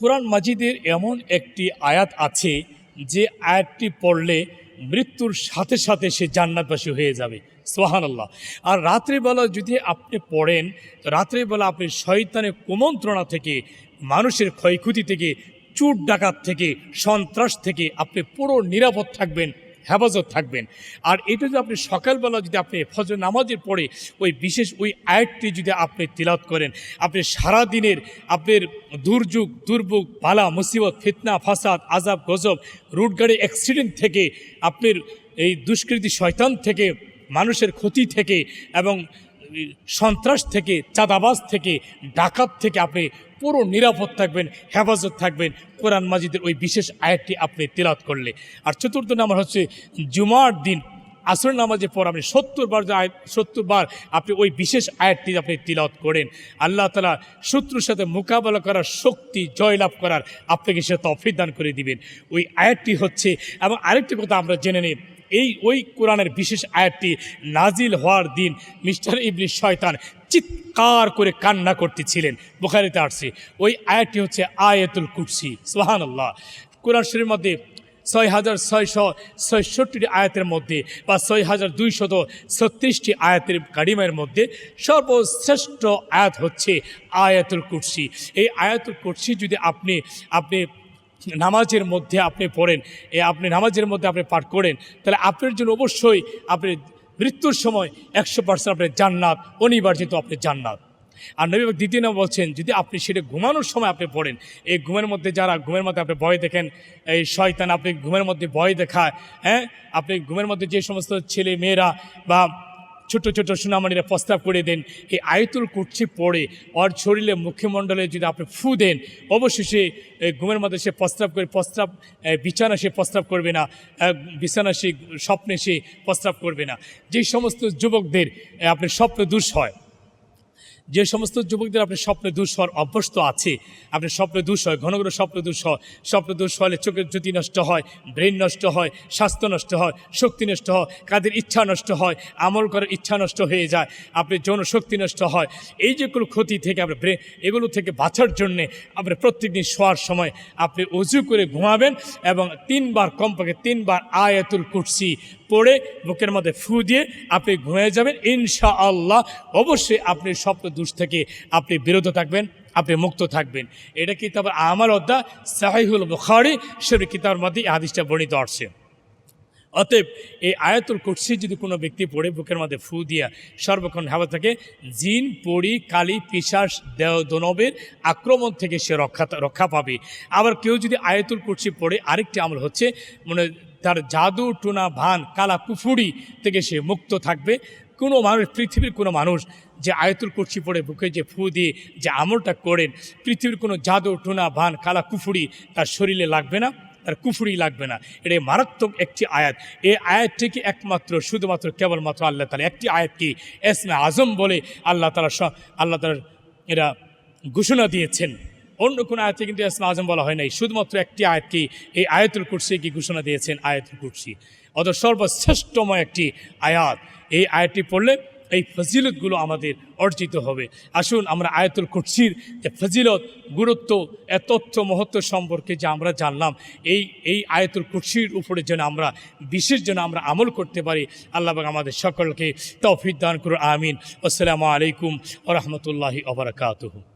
কোরআন মাজিদের এমন একটি আয়াত আছে যে আয়াতটি পড়লে মৃত্যুর সাথে সাথে সে জান্নাতবাসী হয়ে যাবে। সোহান আল্লাহ আর রাত্রিবেলা যদি আপনি পড়েন তো রাত্রিবেলা আপনি শয়তানের কুমন্ত্রণা থেকে, মানুষের ক্ষয়ক্ষতি থেকে চুট ডাকাত থেকে, সন্ত্রাস থেকে আপনি পুরো নিরাপদ থাকবেন। হেফাজত থাকবেন। আর এটা যদি আপনি সকালবেলা যদি আপনি ফজর নামাজের পরে ওই বিশেষ ওই আয়াতটি যদি আপনি তিলাত করেন, আপনি সারা দিনের আপনার দুর্যোগ, দুর্ভোগ, বালা, মুসিবত, ফিতনা, ফাসাদ আজাব গজব, রুট গাড়ি অ্যাক্সিডেন্ট থেকে, আপনার এই দুষ্কৃতি শয়তান থেকে, মানুষের ক্ষতি থেকে এবং সন্ত্রাস থেকে, চাঁদাবাজ থেকে, ডাকাত থেকে আপনি পুরো নিরাপদ থাকবেন, হেফাজত থাকবেন। কোরআন মাজিদের ওই বিশেষ আয়াতটি আপনি তিলাত করলে। আর চতুর্থ নাম্বার হচ্ছে জুমার দিন আসর নামাজের পর আপনি সত্তর বার সত্তর বার আপনি ওই বিশেষ আয়াতটি আপনি তিলাত করেন। আল্লাহ তালা শত্রুর সাথে মোকাবেলা করার শক্তি জয়লাভ করার আপনাকে সে তফিক দান করে দিবেন। ওই আয়াতটি হচ্ছে, এবং আরেকটি কথা আমরা জেনে নিই এই ওই কোরআনের বিশেষ আয়াতটি নাজিল হওয়ার দিন মিস্টার ইবলিশ শয়তান চিৎকার করে কান্না করতেছিলেন। বোখারিতে আসছে। ওই আয়াতটি হচ্ছে আয়াতুল কুরসি সোহান আল্লাহ কোরআন শরীর মধ্যে ছয় হাজার ছয়শো আয়াতের মধ্যে বা ছয় হাজার দুইশত ছত্রিশটি আয়াতের কারিমের মধ্যে সর্বশ্রেষ্ঠ আয়াত হচ্ছে আয়াতুল কুরসি এই আয়াতুল কুরসি যদি আপনি আপনি নামাজের মধ্যে আপনি পড়েন, এ আপনি নামাজের মধ্যে আপনি পাঠ করেন, তাহলে আপনার জন্য অবশ্যই আপনি মৃত্যুর সময় একশো পার্সেন্ট আপনার জান্নাত অনিবার্যিত আপনি জান্নাত। আর নবী দ্বিতীয় নাম বলছেন, যদি আপনি সেটা ঘুমানোর সময় আপনি পড়েন, এই ঘুমের মধ্যে যারা, ঘুমের মধ্যে আপনি ভয় দেখেন, এই শয়তান আপনি ঘুমের মধ্যে ভয় দেখায় হ্যাঁ? আপনি ঘুমের মধ্যে যে সমস্ত ছেলে মেয়েরা বা ছোট ছোট সুনামণিরা প্রস্তাব করে দেন এই আয়তুল কুর্চি পড়ে, ওর শরীরে মুখ্যমণ্ডলে যদি আপনি ফু দেন অবশ্যই সে ঘুমের মধ্যে সে প্রস্তাব করে, প্রস্তাব বিছানা সে প্রস্তাব করবে না বিছানা সে, স্বপ্নে সে প্রস্তাব করবে না। যে সমস্ত যুবকদের আপনার স্বপ্ন দুষ হয়। যে সমস্ত যুবকদের আপনার স্বপ্নে দুষ হওয়ার অভ্যস্ত আছে, আপনার স্বপ্নে দুষ হয় ঘন ঘন স্বপ্ন দুষ হয় স্বপ্ন দুষ হলে চোখের জ্যোতি নষ্ট হয়, ব্রেন নষ্ট হয়, স্বাস্থ্য নষ্ট হয়, শক্তি নষ্ট হয় কাদের ইচ্ছা নষ্ট হয়, আমল করার ইচ্ছা নষ্ট হয়ে যায় আপনি যৌন শক্তি নষ্ট হয়। এই যেগুলো ক্ষতি থেকে আপনার ব্রেন, এগুলো থেকে বাঁচার জন্যে আপনি প্রত্যেকদিন শোয়ার সময় আপনি উজু করে ঘুমাবেন এবং তিনবার কমপক্ষে তিনবার আয়াতুল কুরসি পড়ে বুকের মধ্যে ফু দিয়ে আপনি ঘুমিয়ে যাবেন। ইনশা আল্লাহ অবশ্যই আপনি স্বপ্ন দুষ থেকে আপনি বিরত থাকবেন, আপনি মুক্ত থাকবেন। এটা কিতাব আমার অধ্যা সাহিহুল বুখারি সেটা কিতাবের মধ্যে হাদিসটা বর্ণিত আসছে অতএব এই আয়াতুল কুরসি যদি কোনো ব্যক্তি পড়ে, বুকের মধ্যে ফু দিয়া সর্বক্ষণ হাওয়া থাকে, জিন পড়ি কালি পিসাস দেহ দনবের আক্রমণ থেকে সে রক্ষা রক্ষা পাবে। আবার কেউ যদি আয়াতুল কুরসি পড়ে, আরেকটি আমল হচ্ছে মানে তার জাদু, টুনা, ভান, কালা, কুফুরি থেকে সে মুক্ত থাকবে। কোনো মানুষ, পৃথিবীর কোনো মানুষ যে আয়তুল কুরসি পড়ে বুকে যে ফু দিয়ে যে আমলটা করেন, পৃথিবীর কোনো জাদু, টুনা, ভান, কালা, কুফুরি তার শরীরে লাগবে না, তার কুফুরি লাগবে না। এটা মারাত্মক একটি আয়াত। এই আয়াতটিকে একমাত্র, শুধুমাত্র, কেবলমাত্র আল্লাহ তালা একটি আয়াতকে এসমে আজম বলে আল্লাহ তালা আল্লাহ তালা এরা ঘোষণা দিয়েছেন। অন্য কোনো আয়াতে কিন্তু এসমে আজম বলা হয় নাই। শুধুমাত্র একটি আয়াতকে এই আয়াতুল কুরসি কি ঘোষণা দিয়েছেন? আয়াতুল কুরসি। অত সর্বশ্রেষ্ঠময় একটি আয়াত। এই আয়াতটি পড়লে এই ফজিলতগুলো আমাদের অর্জিত হবে। আসুন আমরা আয়াতুল কুরসির যে ফজিলত, গুরুত্ব তথ্য, মহত্ব সম্পর্কে যে আমরা জানলাম, এই এই আয়াতুল কুরসির উপরে যেন আমরা বিশেষ যেন আমরা আমল করতে পারি, আল্লাহ আমাদের সকলকে তৌফিক দান করুন, আমিন। আসসালামু আলাইকুম ও রহমতুল্লাহি ওবরাকাতুহু